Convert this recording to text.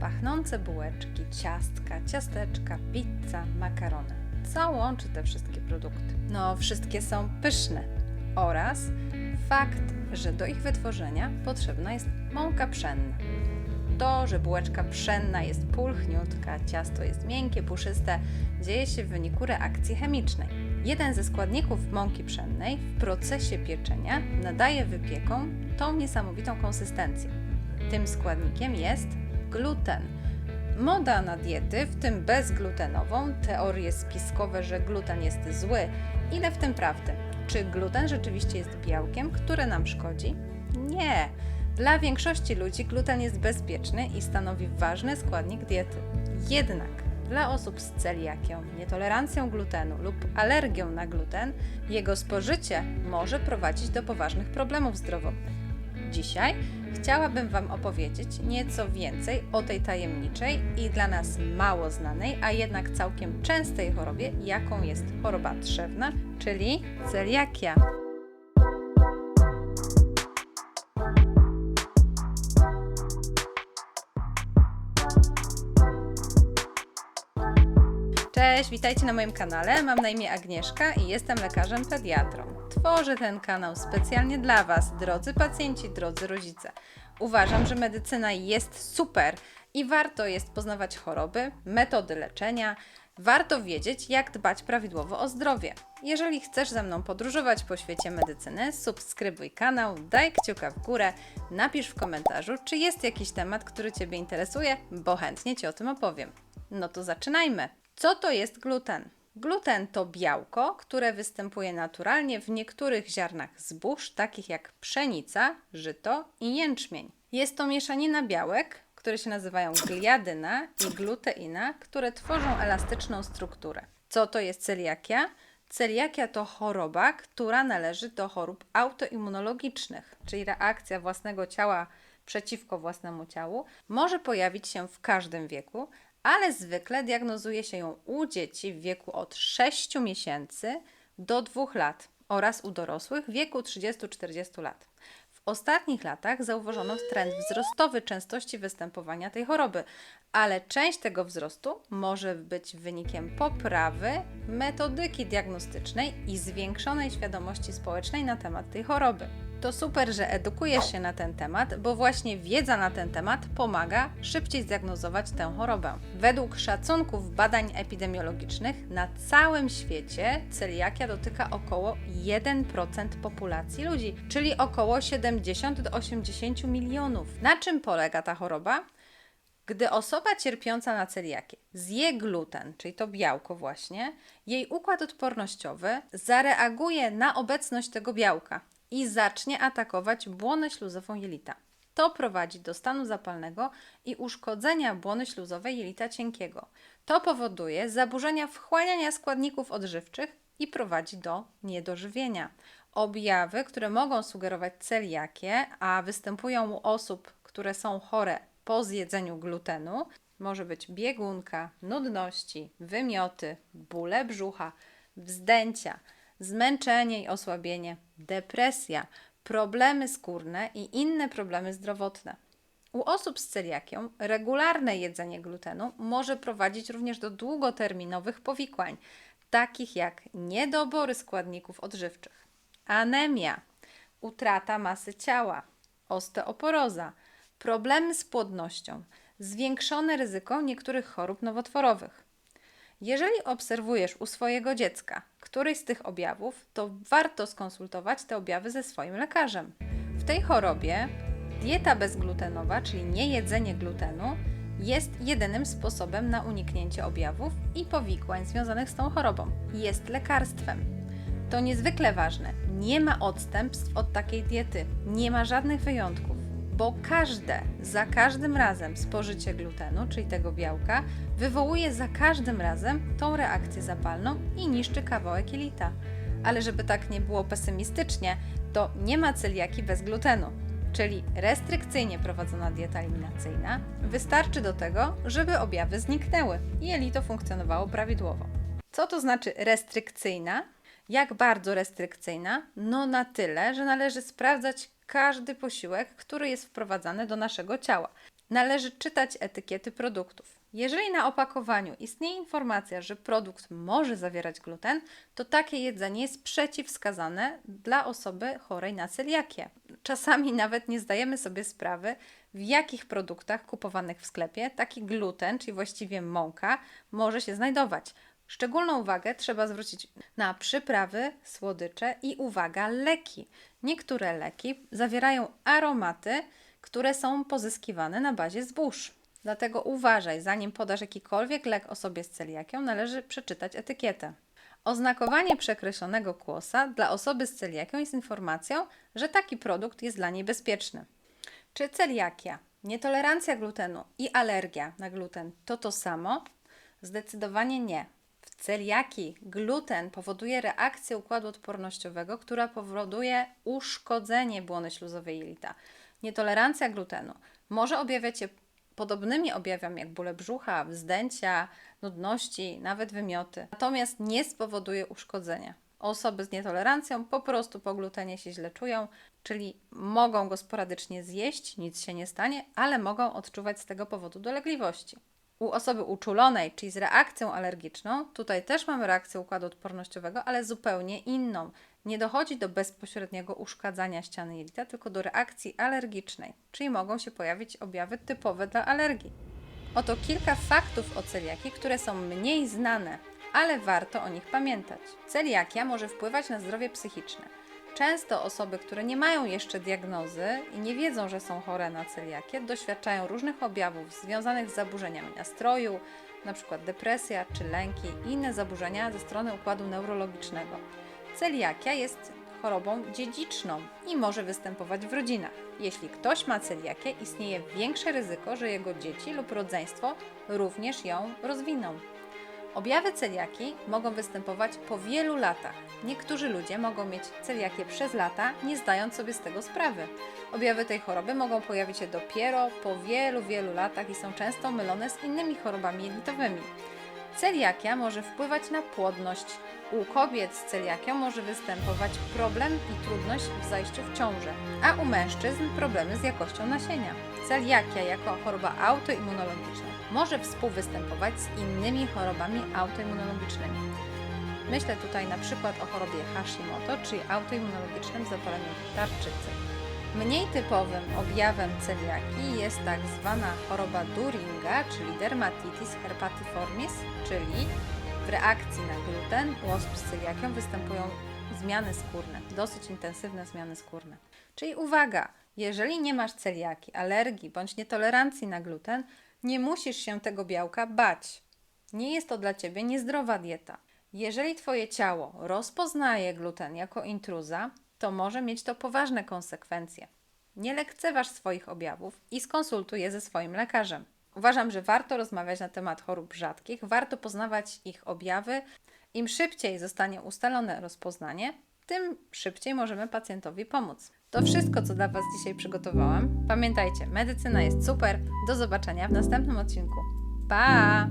Pachnące bułeczki, ciastka, ciasteczka, pizza, makarony. Co łączy te wszystkie produkty? No, wszystkie są pyszne. Oraz fakt, że do ich wytworzenia potrzebna jest mąka pszenna. To, że bułeczka pszenna jest pulchniutka, ciasto jest miękkie, puszyste, dzieje się w wyniku reakcji chemicznej. Jeden ze składników mąki pszennej w procesie pieczenia nadaje wypiekom tą niesamowitą konsystencję. Tym składnikiem jest gluten. Moda na diety, w tym bezglutenową, teorie spiskowe, że gluten jest zły. Ile w tym prawdy? Czy gluten rzeczywiście jest białkiem, które nam szkodzi? Nie. Dla większości ludzi gluten jest bezpieczny i stanowi ważny składnik diety. Jednak dla osób z celiakią, nietolerancją glutenu lub alergią na gluten, jego spożycie może prowadzić do poważnych problemów zdrowotnych. Dzisiaj chciałabym Wam opowiedzieć nieco więcej o tej tajemniczej i dla nas mało znanej, a jednak całkiem częstej chorobie, jaką jest choroba trzewna, czyli celiakia. Cześć, witajcie na moim kanale. Mam na imię Agnieszka i jestem lekarzem pediatrą. Tworzę ten kanał specjalnie dla Was, drodzy pacjenci, drodzy rodzice. Uważam, że medycyna jest super i warto jest poznawać choroby, metody leczenia. Warto wiedzieć, jak dbać prawidłowo o zdrowie. Jeżeli chcesz ze mną podróżować po świecie medycyny, subskrybuj kanał, daj kciuka w górę, napisz w komentarzu, czy jest jakiś temat, który Ciebie interesuje, bo chętnie Ci o tym opowiem. No to zaczynajmy. Co to jest gluten? Gluten to białko, które występuje naturalnie w niektórych ziarnach zbóż, takich jak pszenica, żyto i jęczmień. Jest to mieszanina białek, które się nazywają gliadyna i gluteina, które tworzą elastyczną strukturę. Co to jest celiakia? Celiakia to choroba, która należy do chorób autoimmunologicznych, czyli reakcja własnego ciała przeciwko własnemu ciału może pojawić się w każdym wieku, ale zwykle diagnozuje się ją u dzieci w wieku od 6 miesięcy do 2 lat oraz u dorosłych w wieku 30-40 lat. W ostatnich latach zauważono trend wzrostowy częstości występowania tej choroby, ale część tego wzrostu może być wynikiem poprawy metodyki diagnostycznej i zwiększonej świadomości społecznej na temat tej choroby. To super, że edukujesz się na ten temat, bo właśnie wiedza na ten temat pomaga szybciej zdiagnozować tę chorobę. Według szacunków badań epidemiologicznych na całym świecie celiakia dotyka około 1% populacji ludzi, czyli około 70 do 80 milionów. Na czym polega ta choroba? Gdy osoba cierpiąca na celiakię zje gluten, czyli to białko właśnie, jej układ odpornościowy zareaguje na obecność tego białka i zacznie atakować błonę śluzową jelita. To prowadzi do stanu zapalnego i uszkodzenia błony śluzowej jelita cienkiego. To powoduje zaburzenia wchłaniania składników odżywczych i prowadzi do niedożywienia. Objawy, które mogą sugerować celiakię, a występują u osób, które są chore po zjedzeniu glutenu, może być biegunka, nudności, wymioty, bóle brzucha, wzdęcia, zmęczenie i osłabienie, depresja, problemy skórne i inne problemy zdrowotne. U osób z celiakią regularne jedzenie glutenu może prowadzić również do długoterminowych powikłań, takich jak niedobory składników odżywczych, anemia, utrata masy ciała, osteoporoza, problemy z płodnością, zwiększone ryzyko niektórych chorób nowotworowych. Jeżeli obserwujesz u swojego dziecka któryś z tych objawów, to warto skonsultować te objawy ze swoim lekarzem. W tej chorobie dieta bezglutenowa, czyli niejedzenie glutenu, jest jedynym sposobem na uniknięcie objawów i powikłań związanych z tą chorobą. Jest lekarstwem. To niezwykle ważne. Nie ma odstępstw od takiej diety, nie ma żadnych wyjątków bo każde, za każdym razem spożycie glutenu, czyli tego białka, wywołuje za każdym razem tą reakcję zapalną i niszczy kawałek jelita. Ale żeby tak nie było pesymistycznie, to nie ma celiaki bez glutenu. Czyli restrykcyjnie prowadzona dieta eliminacyjna wystarczy do tego, żeby objawy zniknęły i jelito funkcjonowało prawidłowo. Co to znaczy restrykcyjna? Jak bardzo restrykcyjna? No na tyle, że należy sprawdzać każdy posiłek, który jest wprowadzany do naszego ciała. Należy czytać etykiety produktów. Jeżeli na opakowaniu istnieje informacja, że produkt może zawierać gluten, to takie jedzenie jest przeciwwskazane dla osoby chorej na celiakię. Czasami nawet nie zdajemy sobie sprawy, w jakich produktach kupowanych w sklepie taki gluten, czyli właściwie mąka, może się znajdować. Szczególną uwagę trzeba zwrócić na przyprawy, słodycze i uwaga, leki. Niektóre leki zawierają aromaty, które są pozyskiwane na bazie zbóż. Dlatego uważaj, zanim podasz jakikolwiek lek osobie z celiakią, należy przeczytać etykietę. Oznakowanie przekreślonego kłosa dla osoby z celiakią jest informacją, że taki produkt jest dla niej bezpieczny. Czy celiakia, nietolerancja glutenu i alergia na gluten to to samo? Zdecydowanie nie. W celiakii gluten powoduje reakcję układu odpornościowego, która powoduje uszkodzenie błony śluzowej jelita. Nietolerancja glutenu może objawiać się podobnymi objawami jak bóle brzucha, wzdęcia, nudności, nawet wymioty. Natomiast nie spowoduje uszkodzenia. Osoby z nietolerancją po prostu po glutenie się źle czują, czyli mogą go sporadycznie zjeść, nic się nie stanie, ale mogą odczuwać z tego powodu dolegliwości. U osoby uczulonej, czyli z reakcją alergiczną, tutaj też mamy reakcję układu odpornościowego, ale zupełnie inną. Nie dochodzi do bezpośredniego uszkadzania ściany jelita, tylko do reakcji alergicznej, czyli mogą się pojawić objawy typowe dla alergii. Oto kilka faktów o celiakii, które są mniej znane, ale warto o nich pamiętać. Celiakia może wpływać na zdrowie psychiczne. Często osoby, które nie mają jeszcze diagnozy i nie wiedzą, że są chore na celiakię, doświadczają różnych objawów związanych z zaburzeniami nastroju, np. depresja czy lęki i inne zaburzenia ze strony układu neurologicznego. Celiakia jest chorobą dziedziczną i może występować w rodzinach. Jeśli ktoś ma celiakię, istnieje większe ryzyko, że jego dzieci lub rodzeństwo również ją rozwiną. Objawy celiaki mogą występować po wielu latach. Niektórzy ludzie mogą mieć celiakię przez lata, nie zdając sobie z tego sprawy. Objawy tej choroby mogą pojawić się dopiero po wielu, wielu latach i są często mylone z innymi chorobami jelitowymi. Celiakia może wpływać na płodność. U kobiet z celiakią może występować problem i trudność w zajściu w ciążę, a u mężczyzn problemy z jakością nasienia. Celiakia jako choroba autoimmunologiczna może współwystępować z innymi chorobami autoimmunologicznymi. Myślę tutaj na przykład o chorobie Hashimoto, czyli autoimmunologicznym zapaleniu tarczycy. Mniej typowym objawem celiakii jest tak zwana choroba Duringa, czyli dermatitis herpatiformis, czyli w reakcji na gluten u osób z celiakią występują zmiany skórne, dosyć intensywne zmiany skórne. Czyli uwaga, jeżeli nie masz celiaki, alergii bądź nietolerancji na gluten, nie musisz się tego białka bać. Nie jest to dla ciebie niezdrowa dieta. Jeżeli twoje ciało rozpoznaje gluten jako intruza, to może mieć to poważne konsekwencje. Nie lekceważ swoich objawów i skonsultuj je ze swoim lekarzem. Uważam, że warto rozmawiać na temat chorób rzadkich, warto poznawać ich objawy. Im szybciej zostanie ustalone rozpoznanie, tym szybciej możemy pacjentowi pomóc. To wszystko, co dla Was dzisiaj przygotowałam. Pamiętajcie, medycyna jest super. Do zobaczenia w następnym odcinku. Pa!